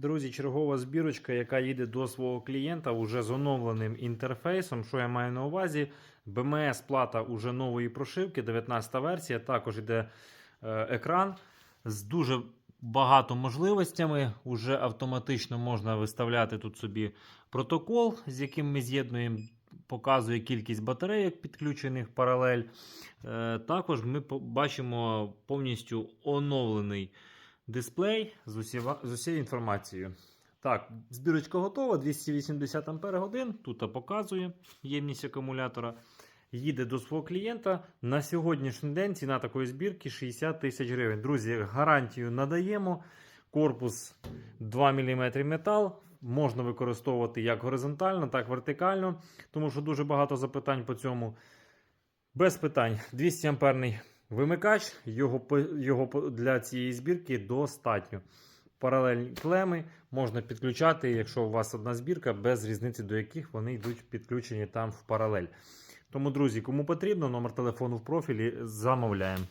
Друзі, чергова збірочка, яка їде до свого клієнта уже з оновленим інтерфейсом. Що я маю на увазі? BMS плата уже нової прошивки, 19 версія. Також йде е, екран з дуже багато можливостями. Уже автоматично можна виставляти тут собі протокол, з яким ми з'єднуємо. Показує кількість батарейок, підключених паралель. Е, також ми бачимо повністю оновлений дисплей з, усіва, з усією інформацією. Так, збірочка готова, 280 Ах. Тут показує ємність акумулятора. Їде до свого клієнта. На сьогоднішній день ціна такої збірки 60 тисяч гривень. Друзі, гарантію надаємо. Корпус 2 мм метал. Можна використовувати як горизонтально, так і вертикально, тому що дуже багато запитань по цьому. Без питань. 200 амперний вимикач, його, його для цієї збірки достатньо. Паралельні клеми можна підключати, якщо у вас одна збірка, без різниці до яких вони йдуть підключені там в паралель. Тому, друзі, кому потрібно, номер телефону в профілі замовляємо.